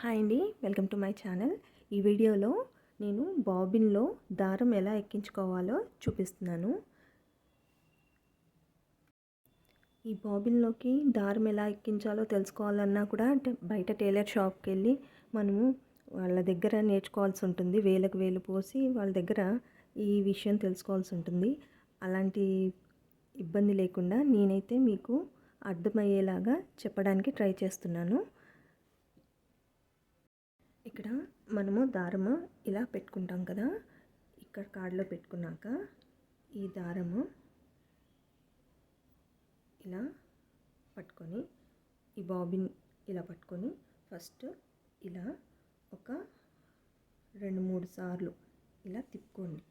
Hi అండి welcome to my channel. ఈ వీడియోలో నేను బాబిన్లో దారం ఎలా ఎక్కించుకోవాలో చూపిస్తున్నాను. ఈ బాబిన్లోకి దారం ఎలా ఎక్కించాలో తెలుసుకోవాలన్నా కూడా బయట టైలర్ షాప్కి వెళ్ళి మనము వాళ్ళ దగ్గర నేర్చుకోవాల్సి ఉంటుంది. వేలకు వేలు పోసి వాళ్ళ దగ్గర ఈ విషయం తెలుసుకోవాల్సి ఉంటుంది. అలాంటి ఇబ్బంది లేకుండా నేనైతే మీకు అర్థమయ్యేలాగా చెప్పడానికి ట్రై చేస్తున్నాను. ఇక్కడ మనము దారము ఇలా పెట్టుకుంటాం కదా. ఇక్కడ కాడలో పెట్టుకున్నాక ఈ దారము ఇలా పట్టుకొని ఈ బాబిన్ ఇలా పట్టుకొని ఫస్ట్ ఇలా ఒక రెండు మూడు సార్లు ఇలా తిప్పుకోండి.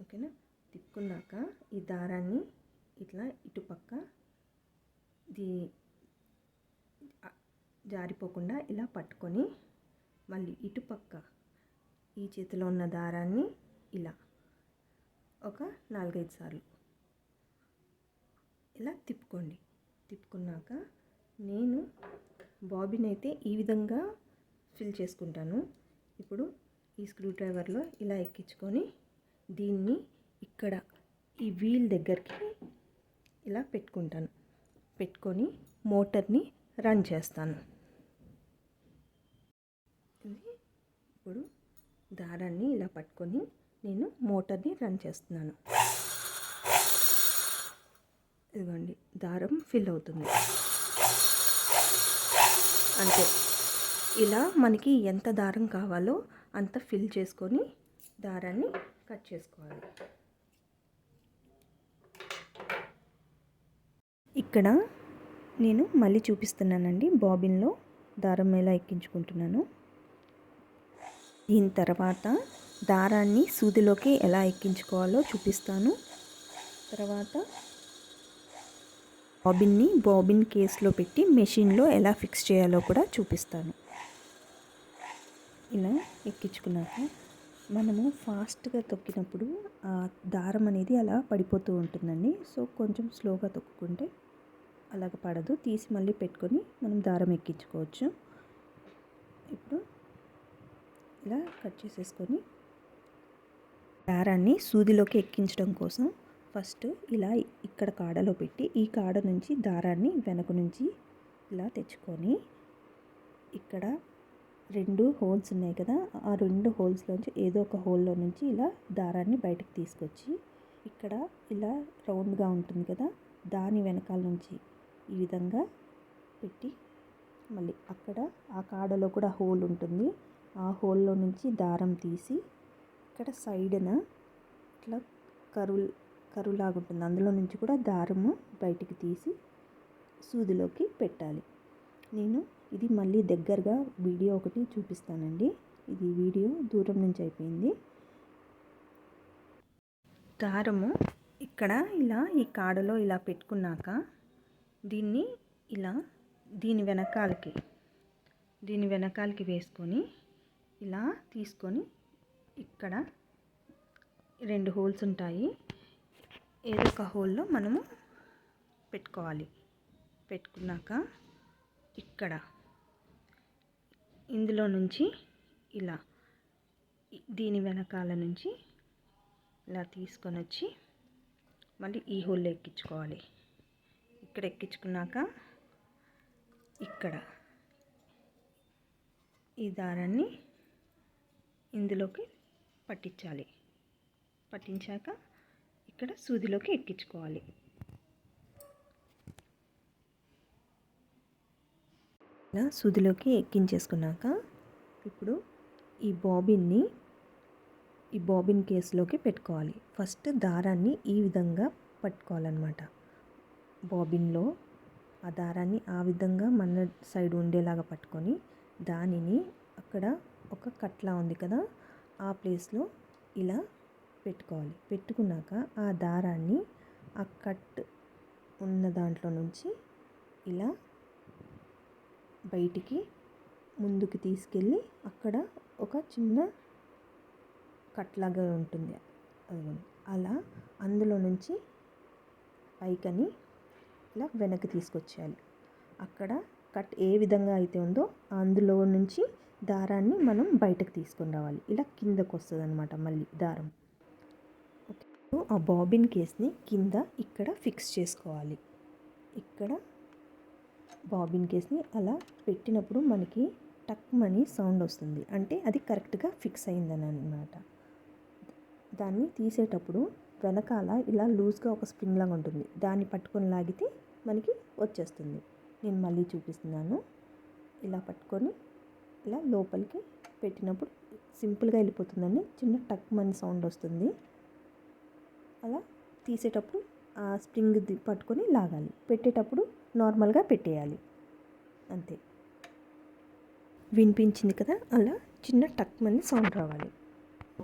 ఓకేనా? తిప్పుకున్నాక ఈ దారాన్ని ఇట్లా ఇటుపక్క దీ జారిపోకుండా ఇలా పట్టుకొని మళ్ళీ ఇటుపక్క ఈ చేతిలో ఉన్న దారాన్ని ఇలా ఒక నాలుగైదు సార్లు ఇలా తిప్పుకోండి. తిప్పుకున్నాక నేను బాబిన్ అయితే ఈ విధంగా ఫిల్ చేసుకుంటాను. ఇప్పుడు ఈ స్క్రూ డ్రైవర్లో ఇలా ఎక్కించుకొని దీన్ని ఇక్కడ ఈ వీల్ దగ్గరికి ఇలా పెట్టుకుంటాను. పెట్టుకొని మోటార్ని రన్ చేస్తాను ఇది ఇప్పుడు దారాన్ని ఇలా పట్టుకొని నేను మోటార్ని రన్ చేస్తున్నాను. ఇదిగోండి దారం ఫిల్ అవుతుంది. అంతే. ఇలా మనకి ఎంత దారం కావాలో అంత ఫిల్ చేసుకొని దారాన్ని కట్ చేసుకోవాలి. ఇక్కడ నేను మళ్ళీ చూపిస్తున్నానండి బాబిన్లో దారం ఎలా ఎక్కించుకుంటున్నాను. దీని తర్వాత దారాన్ని సూదిలోకి ఎలా ఎక్కించుకోవాలో చూపిస్తాను. తర్వాత బాబిన్ని బాబిన్ కేస్లో పెట్టి మెషిన్లో ఎలా ఫిక్స్ చేయాలో కూడా చూపిస్తాను. ఇలా ఎక్కించుకున్నాక మనము ఫాస్ట్గా తొక్కినప్పుడు ఆ దారం అనేది అలా పడిపోతూ ఉంటుందండి. సో కొంచెం స్లోగా తొక్కుకుంటే అలాగ పడదు. తీసి మళ్ళీ పెట్టుకొని మనం దారం ఎక్కించుకోవచ్చు. ఇప్పుడు ఇలా కట్ చేసేసుకొని దారాన్ని సూదిలోకి ఎక్కించడం కోసం ఫస్ట్ ఇలా ఇక్కడ కాడలో పెట్టి ఈ కాడ నుంచి దారాన్ని వెనక నుంచి ఇలా తెచ్చుకొని ఇక్కడ రెండు హోల్స్ ఉన్నాయి కదా ఆ రెండు హోల్స్లోంచి ఏదో ఒక హోల్లో నుంచి ఇలా దారాన్ని బయటకు తీసుకొచ్చి ఇక్కడ ఇలా రౌండ్గా ఉంటుంది కదా దాని వెనకాల నుంచి ఈ విధంగా పెట్టి మళ్ళీ అక్కడ ఆ కాడలో కూడా హోల్ ఉంటుంది. ఆ హోల్లో నుంచి దారం తీసి ఇక్కడ సైడ్న ఇట్లా కరువు కరువులాగా ఉంటుంది అందులో నుంచి కూడా దారము బయటికి తీసి సూదిలోకి పెట్టాలి. నేను ఇది మళ్ళీ దగ్గరగా వీడియో ఒకటి చూపిస్తానండి. ఇది వీడియో దూరం నుంచి అయిపోయింది. దారము ఇక్కడ ఇలా ఈ కాడలో ఇలా పెట్టుకున్నాక దీన్ని ఇలా దీని వెనకాలకి దీని వెనకాలకి వేసుకొని ఇలా తీసుకొని ఇక్కడ రెండు హోల్స్ ఉంటాయి. ఏదో ఒక హోల్లో మనము పెట్టుకోవాలి. పెట్టుకున్నాక ఇక్కడ ఇందులో నుంచి ఇలా దీని వెనకాల నుంచి ఇలా తీసుకొని వచ్చి మళ్ళీ ఈ హోల్లో ఎక్కించుకోవాలి. ఇక్కడ ఎక్కించుకున్నాక ఇక్కడ ఈ దారాన్ని ఇందులోకి పట్టించాలి. పట్టించాక ఇక్కడ సూదిలోకి ఎక్కించుకోవాలి. ఇలా సూదిలోకి ఎక్కించేసుకున్నాక ఇప్పుడు ఈ బాబిన్ని ఈ బాబిన్ కేసులోకి పెట్టుకోవాలి. ఫస్ట్ దారాన్ని ఈ విధంగా పట్టుకోవాలన్నమాట. బాబిన్లో ఆ దారాన్ని ఆ విధంగా మన సైడ్ ఉండేలాగా పట్టుకొని దానిని అక్కడ ఒక కట్లా ఉంది కదా ఆ ప్లేస్లో ఇలా పెట్టుకోవాలి. పెట్టుకున్నాక ఆ దారాన్ని ఆ కట్ ఉన్న దాంట్లో నుంచి ఇలా బయటికి ముందుకు తీసుకెళ్ళి అక్కడ ఒక చిన్న కట్లాగా ఉంటుంది. అలా అందులో నుంచి పైకని ఇలా వెనక్కి తీసుకొచ్చేయాలి. అక్కడ కట్ ఏ విధంగా అయితే ఉందో అందులో నుంచి దారాన్ని మనం బయటకు తీసుకొని రావాలి. ఇలా కిందకు వస్తుంది అనమాట మళ్ళీ దారం. ఓకే. ఆ బాబిన్ కేస్ని కింద ఇక్కడ ఫిక్స్ చేసుకోవాలి. ఇక్కడ బాబిన్ కేస్ని అలా పెట్టినప్పుడు మనకి టక్ మనీ సౌండ్ వస్తుంది. అంటే అది కరెక్ట్గా ఫిక్స్ అయిందని అనమాట దాన్ని తీసేటప్పుడు వెనకాల ఇలా లూజ్గా ఒక స్ప్రింగ్ లాగా ఉంటుంది. దాన్ని పట్టుకొని లాగితే మనకి వచ్చేస్తుంది. నేను మళ్ళీ చూపిస్తున్నాను. ఇలా పట్టుకొని ఇలా లోపలికి పెట్టినప్పుడు సింపుల్గా వెళ్ళిపోతుందండి. చిన్న టక్ మనీ సౌండ్ వస్తుంది. అలా తీసేటప్పుడు ఆ స్ప్రింగ్ పట్టుకొని లాగాలి. పెట్టేటప్పుడు నార్మల్గా పెట్టేయాలి. అంతే. వినిపించింది కదా? అలా చిన్న టక్ మనీ సౌండ్ రావాలి.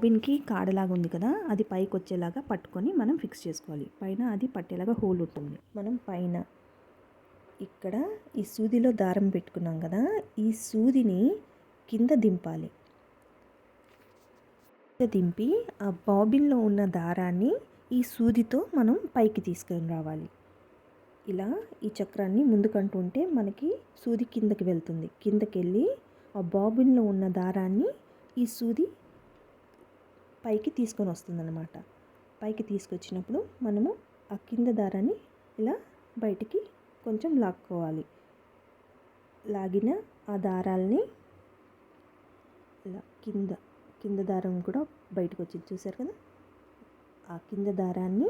బిన్కి కాడలాగా ఉంది కదా? అది పైకి వచ్చేలాగా పట్టుకొని మనం ఫిక్స్ చేసుకోవాలి. పైన అది పట్టేలాగా హోల్ ఉంటుంది. మనం పైన ఇక్కడ ఈ సూదిలో దారం పెట్టుకున్నాం కదా? ఈ సూదిని కింద దింపాలి. దింపి ఆ బాబిన్లో ఉన్న దారాన్ని ఈ సూదితో మనం పైకి తీసుకొని రావాలి. ఇలా ఈ చక్రాన్ని ముందుకంటుంటే మనకి సూది కిందకి వెళ్తుంది. కిందకి వెళ్ళి ఆ బాబిన్లో ఉన్న దారాన్ని ఈ సూది పైకి తీసుకొని వస్తుందన్నమాట. పైకి తీసుకొచ్చినప్పుడు మనము ఆ కింద దారాన్ని ఇలా బయటికి కొంచెం లాక్కోవాలి. లాగిన ఆ దారాల్ని ఇలా కింద కింద దారం కూడా బయటకు వచ్చింది చూసారు కదా? ఆ కింద దారాన్ని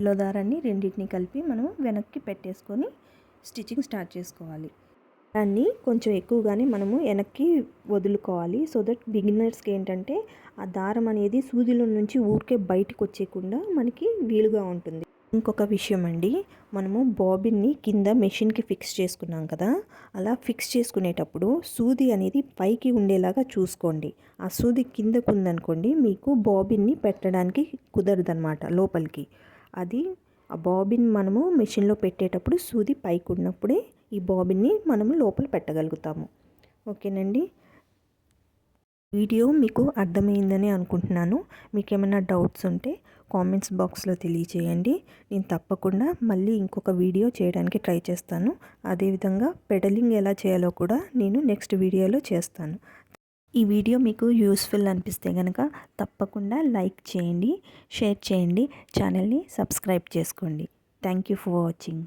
లో దారాన్ని రెండింటిని కలిపి మనం వెనక్కి పెట్టేసుకొని స్టిచ్చింగ్ స్టార్ట్ చేసుకోవాలి. దాన్ని కొంచెం ఎక్కువగానే మనము వెనక్కి వదులుకోవాలి. సో దట్ బిగినర్స్కి ఏంటంటే ఆ దారం అనేది సూదిలో నుంచి ఊరికే బయటకు వచ్చేయకుండా మనకి వీలుగా ఉంటుంది. ఇంకొక విషయం అండి మనము బాబిన్ని కింద మెషిన్కి ఫిక్స్ చేసుకున్నాం కదా. అలా ఫిక్స్ చేసుకునేటప్పుడు సూది అనేది పైకి ఉండేలాగా చూసుకోండి. ఆ సూది కిందకు ఉందనుకోండి మీకు బాబిన్ని పెట్టడానికి కుదరదనమాట లోపలికి. అది ఆ బాబిన్ మనము మెషిన్లో పెట్టేటప్పుడు సూది పైకి ఉన్నప్పుడే ఈ బాబిన్ని మనము లోపల పెట్టగలుగుతాము. ఓకేనండి? వీడియో మీకు అర్థమైందని అనుకుంటున్నాను. మీకు ఏమైనా డౌట్స్ ఉంటే కామెంట్స్ బాక్స్లో తెలియచేయండి. నేను తప్పకుండా మళ్ళీ ఇంకొక వీడియో చేయడానికి ట్రై చేస్తాను. అదేవిధంగా పెడలింగ్ ఎలా చేయాలో కూడా నేను నెక్స్ట్ వీడియోలో చేస్తాను. ఈ వీడియో మీకు యూస్ఫుల్ అనిపిస్తే కనుక తప్పకుండా లైక్ చేయండి షేర్ చేయండి ఛానల్ని సబ్స్క్రైబ్ చేసుకోండి. Thank you for watching.